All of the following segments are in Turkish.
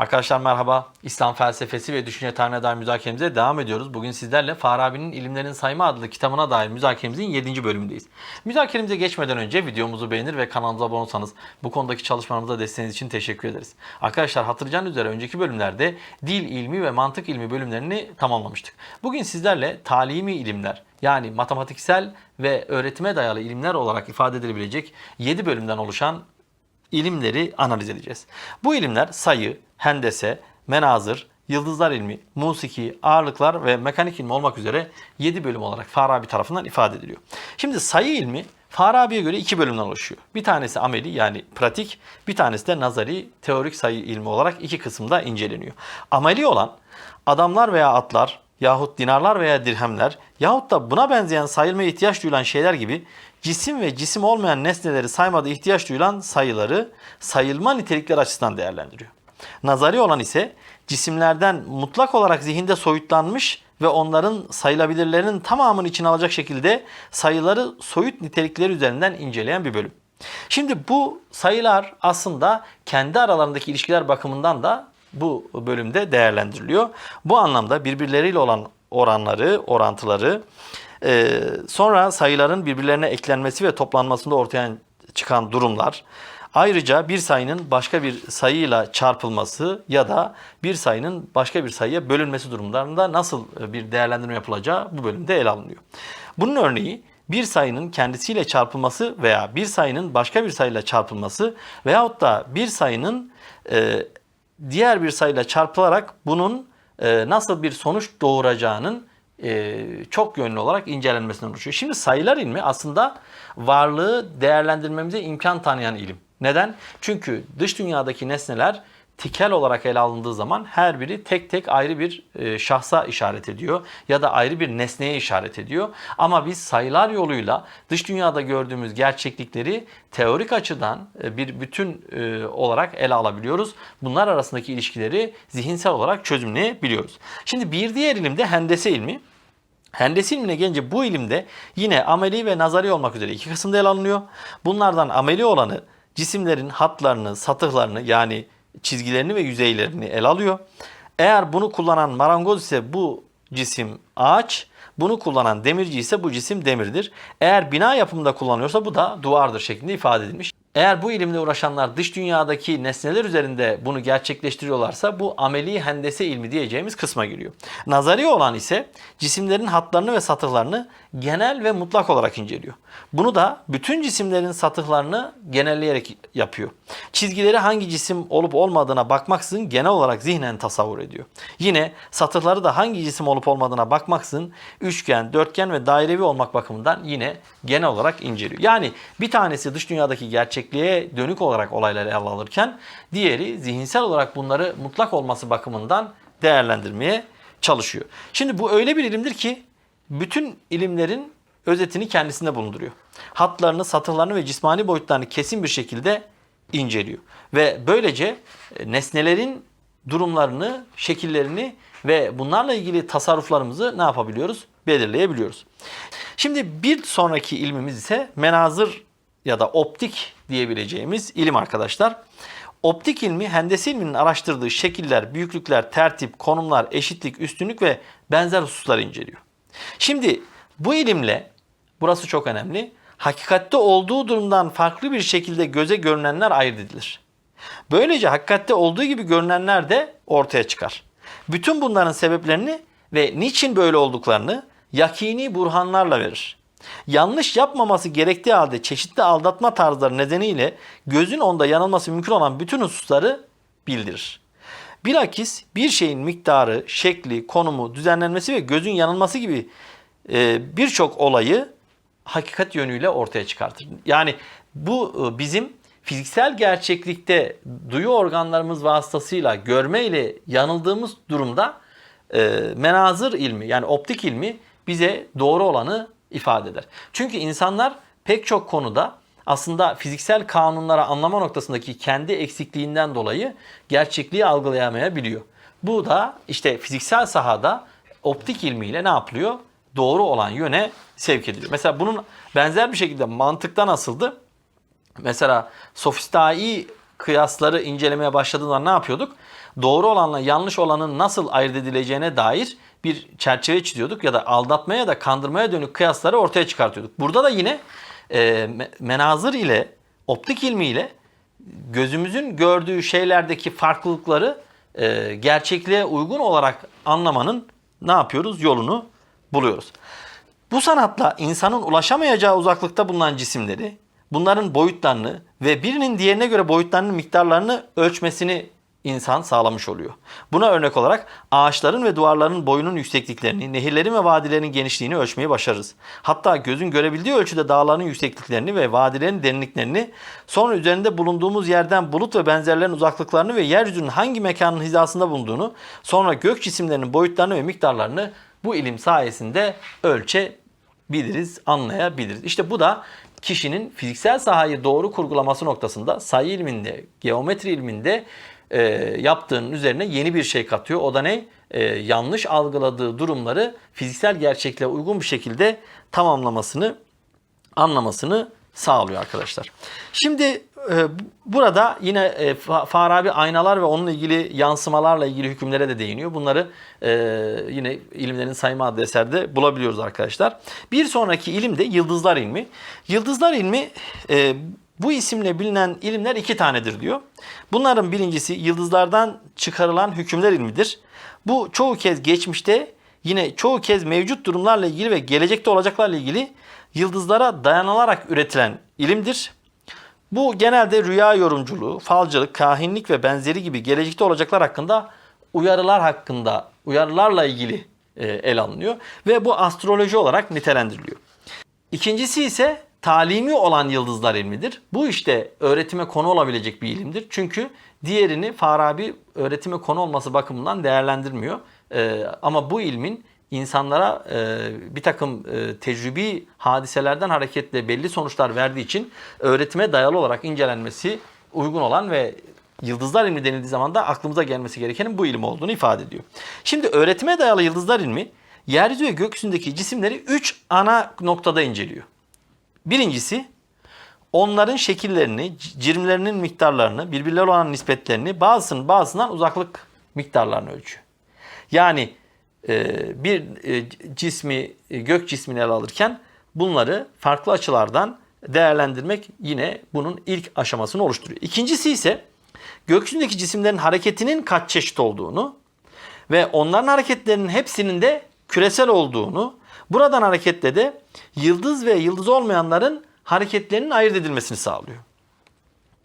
Arkadaşlar merhaba. İslam felsefesi ve düşünce tarihine dair müzakeremize devam ediyoruz. Bugün sizlerle Farabi'nin İlimlerin Sayma adlı kitabına dair müzakeremizin 7. bölümündeyiz. Müzakeremize geçmeden önce videomuzu beğenir ve kanalımıza abone olsanız bu konudaki çalışmalarımıza desteğiniz için teşekkür ederiz. Arkadaşlar hatırlayacağınız üzere önceki bölümlerde dil ilmi ve mantık ilmi bölümlerini tamamlamıştık. Bugün sizlerle talimi ilimler yani matematiksel ve öğretime dayalı ilimler olarak ifade edilebilecek 7 bölümden oluşan ilimleri analiz edeceğiz. Bu ilimler sayı, hendese, menazır, yıldızlar ilmi, musiki, ağırlıklar ve mekanik ilmi olmak üzere 7 bölüm olarak Farabi tarafından ifade ediliyor. Şimdi sayı ilmi Farabi'ye göre iki bölümden oluşuyor. Bir tanesi ameli yani pratik, bir tanesi de nazari, teorik sayı ilmi olarak iki kısımda inceleniyor. Ameli olan adamlar veya atlar yahut dinarlar veya dirhemler yahut da buna benzeyen sayılmaya ihtiyaç duyulan şeyler gibi cisim ve cisim olmayan nesneleri saymada ihtiyaç duyulan sayıları sayılma nitelikler açısından değerlendiriyor. Nazari olan ise cisimlerden mutlak olarak zihinde soyutlanmış ve onların sayılabilirlerinin tamamını içine alacak şekilde sayıları soyut nitelikleri üzerinden inceleyen bir bölüm. Şimdi bu sayılar aslında kendi aralarındaki ilişkiler bakımından da bu bölümde değerlendiriliyor. Bu anlamda birbirleriyle olan oranları, orantıları, e, sonra sayıların birbirlerine eklenmesi ve toplanmasında ortaya çıkan durumlar, ayrıca bir sayının başka bir sayıyla çarpılması ya da bir sayının başka bir sayıya bölünmesi durumlarında nasıl bir değerlendirme yapılacağı bu bölümde ele alınıyor. Bunun örneği bir sayının kendisiyle çarpılması veya bir sayının başka bir sayıyla çarpılması veyahut da bir sayının e, diğer bir sayıyla çarpılarak bunun e, nasıl bir sonuç doğuracağının e, çok yönlü olarak incelenmesinden oluşuyor. Şimdi sayılar ilmi aslında varlığı değerlendirmemize imkan tanıyan ilim. Neden? Çünkü dış dünyadaki nesneler tikel olarak ele alındığı zaman her biri tek tek ayrı bir e, şahsa işaret ediyor ya da ayrı bir nesneye işaret ediyor. Ama biz sayılar yoluyla dış dünyada gördüğümüz gerçeklikleri teorik açıdan e, bir bütün e, olarak ele alabiliyoruz. Bunlar arasındaki ilişkileri zihinsel olarak çözümleyebiliyoruz. Şimdi bir diğer ilim de hendese ilmi. Hendesi ilmine gelince bu ilimde yine ameli ve nazari olmak üzere iki kısımda ele alınıyor. Bunlardan ameli olanı cisimlerin hatlarını, satıhlarını yani çizgilerini ve yüzeylerini ele alıyor. Eğer bunu kullanan marangoz ise bu cisim ağaç, bunu kullanan demirci ise bu cisim demirdir. Eğer bina yapımında kullanıyorsa bu da duvardır şeklinde ifade edilmiş. Eğer bu ilimle uğraşanlar dış dünyadaki nesneler üzerinde bunu gerçekleştiriyorlarsa bu ameli hendese ilmi diyeceğimiz kısma giriyor. Nazari olan ise cisimlerin hatlarını ve satıhlarını genel ve mutlak olarak inceliyor. Bunu da bütün cisimlerin satıhlarını genelleyerek yapıyor. Çizgileri hangi cisim olup olmadığına bakmaksızın genel olarak zihnen tasavvur ediyor. Yine satıhları da hangi cisim olup olmadığına bakmaksızın üçgen, dörtgen ve dairevi olmak bakımından yine genel olarak inceliyor. Yani bir tanesi dış dünyadaki gerçekliğe dönük olarak olayları ele alırken diğeri zihinsel olarak bunları mutlak olması bakımından değerlendirmeye çalışıyor. Şimdi bu öyle bir ilimdir ki bütün ilimlerin özetini kendisinde bulunduruyor. Hatlarını, satıhlarını ve cismani boyutlarını kesin bir şekilde inceliyor. Ve böylece e, nesnelerin durumlarını, şekillerini ve bunlarla ilgili tasarruflarımızı ne yapabiliyoruz? Belirleyebiliyoruz. Şimdi bir sonraki ilmimiz ise menazır ya da optik diyebileceğimiz ilim arkadaşlar. Optik ilmi hendesi ilminin araştırdığı şekiller, büyüklükler, tertip, konumlar, eşitlik, üstünlük ve benzer hususları inceliyor. Şimdi bu ilimle burası çok önemli. Hakikatte olduğu durumdan farklı bir şekilde göze görünenler ayırt edilir. Böylece hakikatte olduğu gibi görünenler de ortaya çıkar. Bütün bunların sebeplerini ve niçin böyle olduklarını yakini burhanlarla verir. Yanlış yapmaması gerektiği halde çeşitli aldatma tarzları nedeniyle gözün onda yanılması mümkün olan bütün hususları bildirir. Bilakis bir şeyin miktarı, şekli, konumu, düzenlenmesi ve gözün yanılması gibi e, birçok olayı hakikat yönüyle ortaya çıkartır. Yani bu e, bizim fiziksel gerçeklikte duyu organlarımız vasıtasıyla görme ile yanıldığımız durumda e, menazır ilmi yani optik ilmi bize doğru olanı ifade eder. Çünkü insanlar pek çok konuda aslında fiziksel kanunlara anlama noktasındaki kendi eksikliğinden dolayı gerçekliği algılayamayabiliyor. Bu da işte fiziksel sahada optik ilmiyle ne yapılıyor? Doğru olan yöne sevk ediliyor. Mesela bunun benzer bir şekilde mantıkta nasıldı? Mesela sofistai kıyasları incelemeye başladığında ne yapıyorduk? doğru olanla yanlış olanın nasıl ayırt edileceğine dair bir çerçeve çiziyorduk ya da aldatmaya da kandırmaya dönük kıyasları ortaya çıkartıyorduk. Burada da yine e, me- menazır ile optik ilmi ile gözümüzün gördüğü şeylerdeki farklılıkları e, gerçekliğe uygun olarak anlamanın ne yapıyoruz? Yolunu buluyoruz. Bu sanatla insanın ulaşamayacağı uzaklıkta bulunan cisimleri, bunların boyutlarını ve birinin diğerine göre boyutlarının miktarlarını ölçmesini insan sağlamış oluyor. Buna örnek olarak ağaçların ve duvarların boyunun yüksekliklerini, nehirlerin ve vadilerin genişliğini ölçmeyi başarırız. Hatta gözün görebildiği ölçüde dağların yüksekliklerini ve vadilerin derinliklerini, sonra üzerinde bulunduğumuz yerden bulut ve benzerlerin uzaklıklarını ve yeryüzünün hangi mekanın hizasında bulunduğunu, sonra gök cisimlerinin boyutlarını ve miktarlarını bu ilim sayesinde ölçebiliriz, anlayabiliriz. İşte bu da kişinin fiziksel sahayı doğru kurgulaması noktasında sayı ilminde, geometri ilminde e, yaptığının üzerine yeni bir şey katıyor. O da ne? E, yanlış algıladığı durumları fiziksel gerçekliğe uygun bir şekilde tamamlamasını, anlamasını sağlıyor arkadaşlar. Şimdi e, burada yine e, Fa- Farabi aynalar ve onunla ilgili yansımalarla ilgili hükümlere de değiniyor. Bunları e, yine ilimlerin sayma adlı eserde bulabiliyoruz arkadaşlar. Bir sonraki ilim de yıldızlar ilmi. Yıldızlar ilmi bu isimle bilinen ilimler iki tanedir diyor. Bunların birincisi yıldızlardan çıkarılan hükümler ilmidir. Bu çoğu kez geçmişte yine çoğu kez mevcut durumlarla ilgili ve gelecekte olacaklarla ilgili yıldızlara dayanılarak üretilen ilimdir. Bu genelde rüya yorumculuğu, falcılık, kahinlik ve benzeri gibi gelecekte olacaklar hakkında uyarılar hakkında, uyarılarla ilgili e, ele alınıyor ve bu astroloji olarak nitelendiriliyor. İkincisi ise talimi olan yıldızlar ilmidir. Bu işte öğretime konu olabilecek bir ilimdir. Çünkü diğerini Farabi öğretime konu olması bakımından değerlendirmiyor. Ee, ama bu ilmin insanlara e, bir takım e, tecrübi hadiselerden hareketle belli sonuçlar verdiği için öğretime dayalı olarak incelenmesi uygun olan ve yıldızlar ilmi denildiği zaman da aklımıza gelmesi gerekenin bu ilim olduğunu ifade ediyor. Şimdi öğretime dayalı yıldızlar ilmi yeryüzü ve gökyüzündeki cisimleri 3 ana noktada inceliyor. Birincisi onların şekillerini, cirimlerinin miktarlarını, birbirlerine olan nispetlerini, bazısının bazısından uzaklık miktarlarını ölçüyor. Yani e, bir e, cismi, e, gök cismini ele alırken bunları farklı açılardan değerlendirmek yine bunun ilk aşamasını oluşturuyor. İkincisi ise gökyüzündeki cisimlerin hareketinin kaç çeşit olduğunu ve onların hareketlerinin hepsinin de küresel olduğunu, buradan hareketle de yıldız ve yıldız olmayanların hareketlerinin ayırt edilmesini sağlıyor.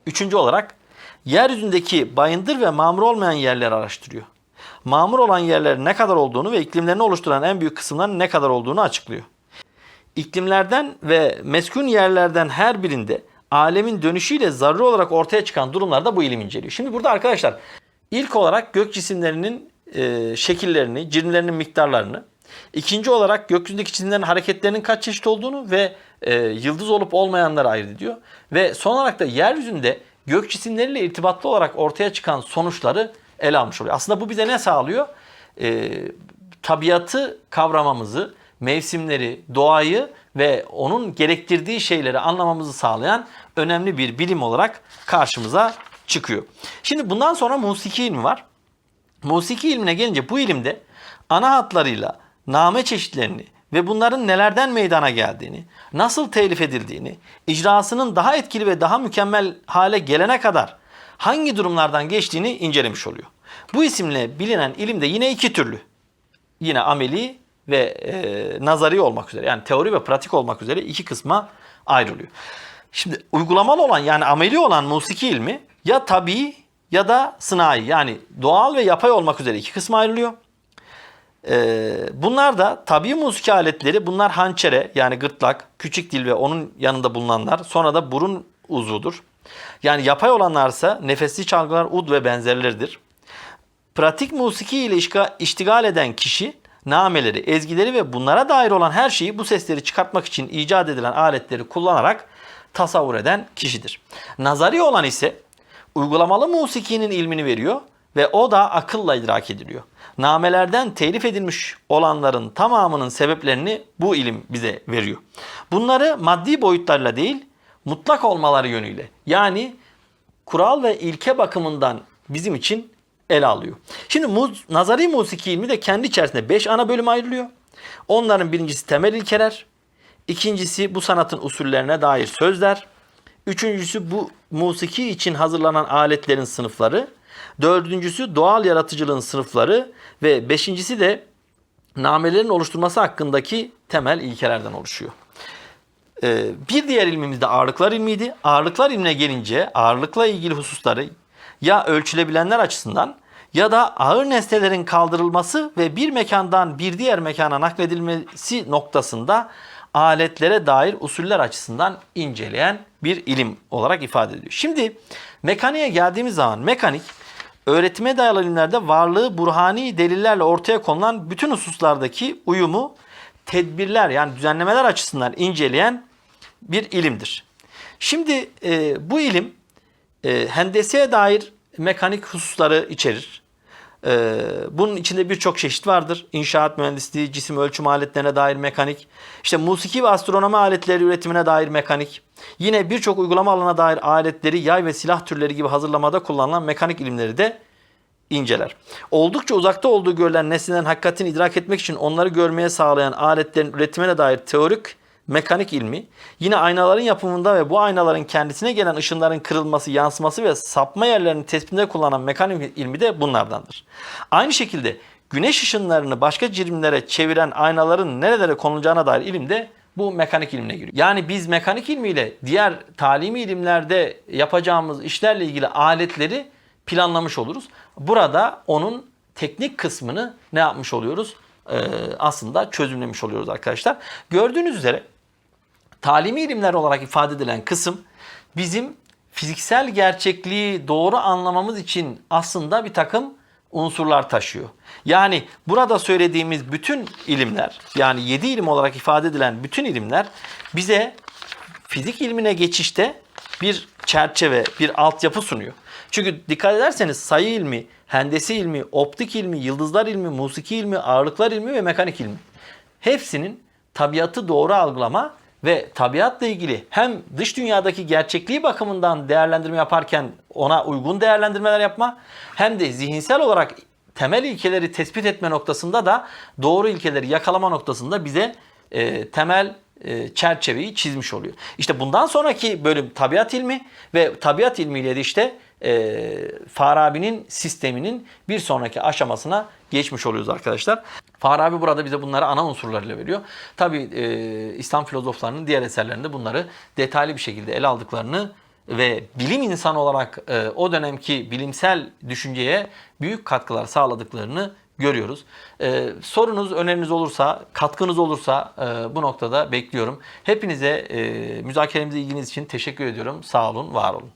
Üçüncü olarak yeryüzündeki bayındır ve mamur olmayan yerleri araştırıyor. Mamur olan yerlerin ne kadar olduğunu ve iklimlerini oluşturan en büyük kısımların ne kadar olduğunu açıklıyor. İklimlerden ve meskun yerlerden her birinde alemin dönüşüyle zaruri olarak ortaya çıkan durumlarda bu ilim inceliyor. Şimdi burada arkadaşlar ilk olarak gök cisimlerinin e, şekillerini, cirimlerinin miktarlarını, ikinci olarak gökyüzündeki cisimlerin hareketlerinin kaç çeşit olduğunu ve e, yıldız olup olmayanları ayırt ediyor. Ve son olarak da yeryüzünde gök cisimleriyle irtibatlı olarak ortaya çıkan sonuçları ele almış oluyor. Aslında bu bize ne sağlıyor? E, tabiatı kavramamızı, mevsimleri, doğayı ve onun gerektirdiği şeyleri anlamamızı sağlayan önemli bir bilim olarak karşımıza çıkıyor. Şimdi bundan sonra musiki ilmi var. Musiki ilmine gelince bu ilimde ana hatlarıyla name çeşitlerini ve bunların nelerden meydana geldiğini, nasıl telif edildiğini, icrasının daha etkili ve daha mükemmel hale gelene kadar hangi durumlardan geçtiğini incelemiş oluyor. Bu isimle bilinen ilim de yine iki türlü. Yine ameli ve e, nazari olmak üzere yani teori ve pratik olmak üzere iki kısma ayrılıyor. Şimdi uygulamalı olan yani ameli olan musiki ilmi ya tabii ya da sınai yani doğal ve yapay olmak üzere iki kısma ayrılıyor. Ee, bunlar da tabii musiki aletleri bunlar hançere yani gırtlak, küçük dil ve onun yanında bulunanlar sonra da burun uzvudur. Yani yapay olanlarsa nefesli çalgılar, ud ve benzerleridir. Pratik musiki ile iştigal eden kişi nameleri, ezgileri ve bunlara dair olan her şeyi bu sesleri çıkartmak için icat edilen aletleri kullanarak tasavvur eden kişidir. Nazari olan ise uygulamalı musikinin ilmini veriyor ve o da akılla idrak ediliyor. Namelerden telif edilmiş olanların tamamının sebeplerini bu ilim bize veriyor. Bunları maddi boyutlarla değil, mutlak olmaları yönüyle yani kural ve ilke bakımından bizim için ele alıyor. Şimdi muz, nazari musiki ilmi de kendi içerisinde 5 ana bölüm ayrılıyor. Onların birincisi temel ilkeler, ikincisi bu sanatın usullerine dair sözler, üçüncüsü bu musiki için hazırlanan aletlerin sınıfları, dördüncüsü doğal yaratıcılığın sınıfları ve beşincisi de namelerin oluşturması hakkındaki temel ilkelerden oluşuyor. Ee, bir diğer ilmimiz de ağırlıklar ilmiydi. Ağırlıklar ilmine gelince ağırlıkla ilgili hususları ya ölçülebilenler açısından ya da ağır nesnelerin kaldırılması ve bir mekandan bir diğer mekana nakledilmesi noktasında aletlere dair usuller açısından inceleyen bir ilim olarak ifade ediyor. Şimdi mekaniğe geldiğimiz zaman mekanik öğretime dayalı ilimlerde varlığı burhani delillerle ortaya konulan bütün hususlardaki uyumu tedbirler yani düzenlemeler açısından inceleyen bir ilimdir. Şimdi e, bu ilim e, hendeseye dair mekanik hususları içerir. E, bunun içinde birçok çeşit vardır. İnşaat mühendisliği, cisim ölçüm aletlerine dair mekanik, işte musiki ve astronomi aletleri üretimine dair mekanik, yine birçok uygulama alanına dair aletleri yay ve silah türleri gibi hazırlamada kullanılan mekanik ilimleri de inceler. Oldukça uzakta olduğu görülen nesnelerin hakikatini idrak etmek için onları görmeye sağlayan aletlerin üretimine dair teorik mekanik ilmi, yine aynaların yapımında ve bu aynaların kendisine gelen ışınların kırılması, yansıması ve sapma yerlerinin tespitinde kullanılan mekanik ilmi de bunlardandır. Aynı şekilde güneş ışınlarını başka cirimlere çeviren aynaların nerelere konulacağına dair ilim de bu mekanik ilimine giriyor. Yani biz mekanik ilmiyle diğer talimi ilimlerde yapacağımız işlerle ilgili aletleri planlamış oluruz. Burada onun teknik kısmını ne yapmış oluyoruz? Ee, aslında çözümlemiş oluyoruz arkadaşlar. Gördüğünüz üzere talimi ilimler olarak ifade edilen kısım bizim fiziksel gerçekliği doğru anlamamız için aslında bir takım unsurlar taşıyor. Yani burada söylediğimiz bütün ilimler yani 7 ilim olarak ifade edilen bütün ilimler bize fizik ilmine geçişte bir çerçeve, bir altyapı sunuyor. Çünkü dikkat ederseniz sayı ilmi, hendesi ilmi, optik ilmi, yıldızlar ilmi, musiki ilmi, ağırlıklar ilmi ve mekanik ilmi. Hepsinin tabiatı doğru algılama ve tabiatla ilgili hem dış dünyadaki gerçekliği bakımından değerlendirme yaparken ona uygun değerlendirmeler yapma hem de zihinsel olarak temel ilkeleri tespit etme noktasında da doğru ilkeleri yakalama noktasında bize e, temel e, çerçeveyi çizmiş oluyor. İşte bundan sonraki bölüm tabiat ilmi ve tabiat ilmiyle de işte e, Farabi'nin sisteminin bir sonraki aşamasına geçmiş oluyoruz arkadaşlar. Farabi burada bize bunları ana unsurlarıyla veriyor. Tabi İslam filozoflarının diğer eserlerinde bunları detaylı bir şekilde ele aldıklarını ve bilim insanı olarak e, o dönemki bilimsel düşünceye büyük katkılar sağladıklarını görüyoruz. E, sorunuz, öneriniz olursa, katkınız olursa e, bu noktada bekliyorum. Hepinize e, müzakeremize ilginiz için teşekkür ediyorum. Sağ olun, var olun.